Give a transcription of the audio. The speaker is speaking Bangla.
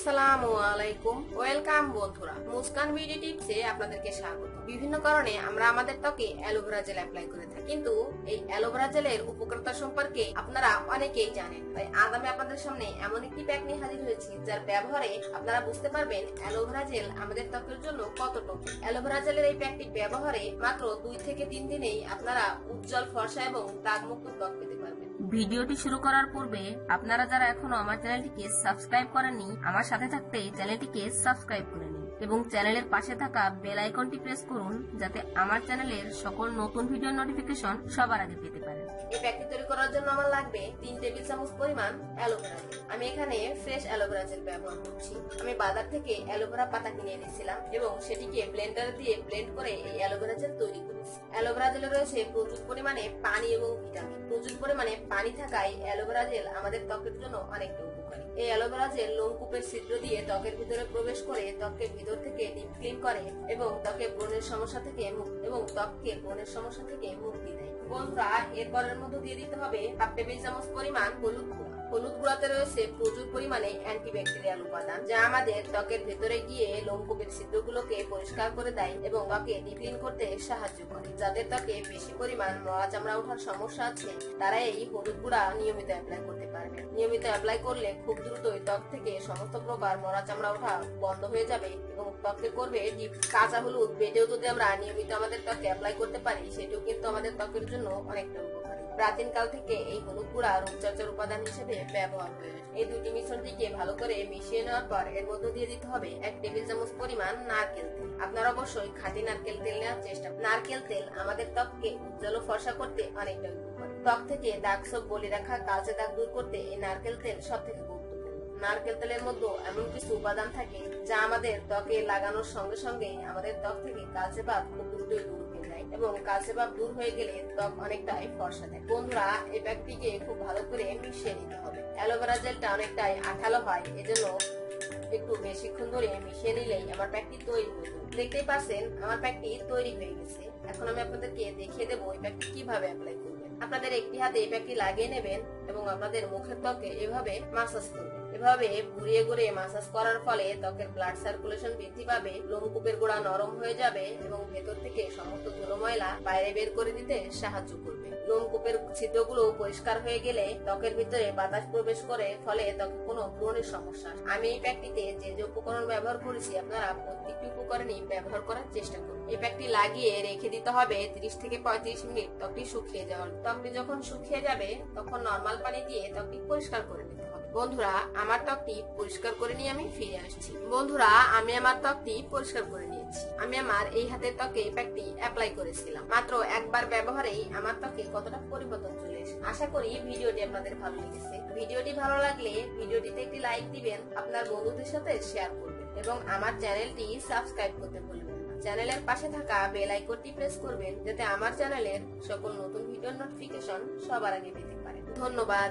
আসসালামু আলাইকুম। ওয়েলকাম বন্ধুরা। বিউটি আপনাদেরকে স্বাগত। বিভিন্ন কারণে আমরা আমাদের ত্বকে অ্যালোভেরা জেল অ্যাপ্লাই করে থাকি। কিন্তু এই অ্যালোভেরা জেলের উপকারিতা সম্পর্কে আপনারা অনেকেই জানেন। তাই আজ আমি আপনাদের সামনে এমন একটি প্যাক নিয়ে হাজির হয়েছি, যার ব্যবহারে আপনারা বুঝতে পারবেন অ্যালোভেরা জেল আমাদের ত্বকের জন্য কতটুকু। অ্যালোভেরা জেলের এই প্যাকটি ব্যবহারে মাত্র দুই থেকে তিন দিনেই আপনারা উজ্জ্বল ফর্সা এবং দাগমুক্ত ত্বক পেতে পারবেন। ভিডিওটি শুরু করার পূর্বে আপনারা যারা এখনও আমার চ্যানেলটিকে সাবস্ক্রাইব করেননি, আমার সাথে থাকতে চ্যানেলটিকে সাবস্ক্রাইব করে নিন এবং চ্যানেলের পাশে থাকা বেল আইকনটি প্রেস করুন যাতে আমার চ্যানেলের সকল নতুন ভিডিও নোটিফিকেশন সবার আগে পেতে পারেন। এই প্যাকটি তৈরি করার জন্য আমার লাগবে তিন টেবিল চামচ পরিমাণ অ্যালোভেরা আমি এখানে ফ্রেশ অ্যালোভেরা জেল ব্যবহার করছি। আমি বাজার থেকে অ্যালোভেরা পাতা কিনে এনেছিলাম এবং সেটিকে ব্লেন্ডার দিয়ে ব্লেন্ড করে এই অ্যালোভেরা জেল তৈরি করেছি। অ্যালোভেরা জেলে রয়েছে প্রচুর পরিমাণে পানি এবং ভিটামিন। প্রচুর পরিমাণে পানি থাকায় অ্যালোভেরা জেল আমাদের ত্বকের জন্য অনেকটা উপকারী। এই অ্যালোভেরা জেল লোমকূপের ছিদ্র দিয়ে ত্বকের ভিতরে প্রবেশ করে ত্বকের ভিতর থেকে ডিপ ক্লিন করে এবং ত্বকে ব্রণের সমস্যা থেকে এবং ত্বককে ব্রণের সমস্যা থেকে মুক্তি বন্ধুরা এরপরের মধ্যে দিয়ে দিতে হবে হাফ টেবিল চামচ পরিমাণ হলুদ গুঁড়া। হলুদ গুঁড়াতে রয়েছে প্রচুর পরিমাণে অ্যান্টিব্যাকটেরিয়াল উপাদান, যা আমাদের ত্বকের ভেতরে গিয়ে লোমকূপের ছিদ্রগুলোকে পরিষ্কার করে দেয় এবং ত্বকে ডিক্লিন করতে সাহায্য করে। যাদের ত্বকে বেশি পরিমাণ মরা চামড়া ওঠার সমস্যা আছে, তারা এই হলুদ গুঁড়া নিয়মিত অ্যাপ্লাই করতে পারবে। নিয়মিত অ্যাপ্লাই করলে খুব দ্রুতই ত্বক থেকে সমস্ত প্রকার মরা চামড়া ওঠা বন্ধ হয়ে যাবে এবং ত্বককে করবে ডিপ কাঁচা হলুদ। বেটেও যদি আমরা নিয়মিত আমাদের ত্বকে অ্যাপ্লাই করতে পারি, সেটিও কিন্তু আমাদের ত্বকের জন্য অনেকটা উপকারী। প্রাচীন কাল থেকে এই হলুদ গুঁড়া রূপচর্চার উপাদান হিসেবে ব্যবহার। হয়ে এই দুটি মিশ্রণটিকে ভালো করে মিশিয়ে নেওয়ার পর এর মধ্যে দিয়ে দিতে হবে এক টেবিল চামচ পরিমাণ নারকেল তেল। আপনারা অবশ্যই খাঁটি নারকেল তেল নেওয়ার চেষ্টা নারকেল তেল আমাদের ত্বককে উজ্জ্বল ও ফর্সা করতে অনেকটা উপকারী। ত্বক থেকে দাগ সব বলে রাখা কালচে দাগ দূর করতে এই নারকেল তেল সব থেকে নারকেল তেলের মধ্যে এমন কিছু উপাদান থাকে যা আমাদের ত্বকে লাগানোর সঙ্গে সঙ্গে আমাদের ত্বক থেকে কালচে ভাব খুব দ্রুতই দূর হয়ে যায় এবং কালচে ভাব দূর হয়ে গেলে ত্বক অনেকটাই ফর্সা থাকে। বন্ধুরা এই প্যাকটিকে খুব ভালো করে মিশিয়ে নিতে হবে। অ্যালোভেরা জেলটা অনেকটাই আঠালো হয়, এজন্য একটু বেশিক্ষণ ধরে মিশিয়ে নিলেই আমার প্যাকটি তৈরি হয়ে যাবে। দেখতেই পাচ্ছেন, আমার প্যাকটি তৈরি হয়ে গেছে। এখন আমি আপনাদেরকে দেখিয়ে দেবো এই প্যাকটি কীভাবে অ্যাপ্লাই করবেন। আপনাদের একটি হাতে এই প্যাকটি লাগিয়ে নেবেন। এবং আপনাদের মুখের ত্বকে এভাবে মাসাজ করবেন এভাবে ঘুরিয়ে ঘুরিয়ে মাসাজ করার ফলে ত্বকের ব্লাড সার্কুলেশন বৃদ্ধি পাবে, লোমকূপের গোড়া নরম হয়ে যাবে এবং ভেতর থেকে সমস্ত ধুলো ময়লা বাইরে বের করে দিতে সাহায্য করবে। লোমকূপের ছিদ্রগুলো পরিষ্কার হয়ে গেলে ত্বকের ভিতরে বাতাস প্রবেশ করে, ফলে ত্বকে কোনো ব্রণের সমস্যা আমি এই প্যাকটিতে যে যে উপকরণ ব্যবহার করেছি, আপনারা প্রত্যেকটি উপকরণই ব্যবহার করার চেষ্টা করুন। এই প্যাকটি লাগিয়ে রেখে দিতে হবে 30 থেকে পঁয়ত্রিশ মিনিট। ত্বকটি শুকিয়ে যাওয়ার। ত্বকটি যখন শুকিয়ে যাবে, তখন নর্মাল পানি দিয়ে ত্বকটি পরিষ্কার করে নিতে হবে। বন্ধুরা, আমার ত্বকটি পরিষ্কার করে নিয়ে আমি ফিরে আসছি। বন্ধুরা, আমি আমার ত্বকটি পরিষ্কার করে নিয়েছি। আমি আমার এই হাতের ত্বকে প্যাকটি অ্যাপ্লাই করেছিলাম। মাত্র একবার ব্যবহারেই আমার ত্বকে কতটা পরিবর্তন চলে এসেছে। আশা করি ভিডিওটি আপনাদের ভালো লেগেছে। ভিডিওটি ভালো লাগলে ভিডিওটিতে একটি লাইক দিবেন, আপনার বন্ধুদের সাথে শেয়ার করবেন এবং আমার চ্যানেলটি সাবস্ক্রাইব করতে ভুলবেন চ্যানেলের পাশে থাকা বেল আইকনটি প্রেস করবেন, যাতে আমার চ্যানেলের সকল নতুন ভিডিওর নোটিফিকেশন সবার আগে পেতে ধন্যবাদ।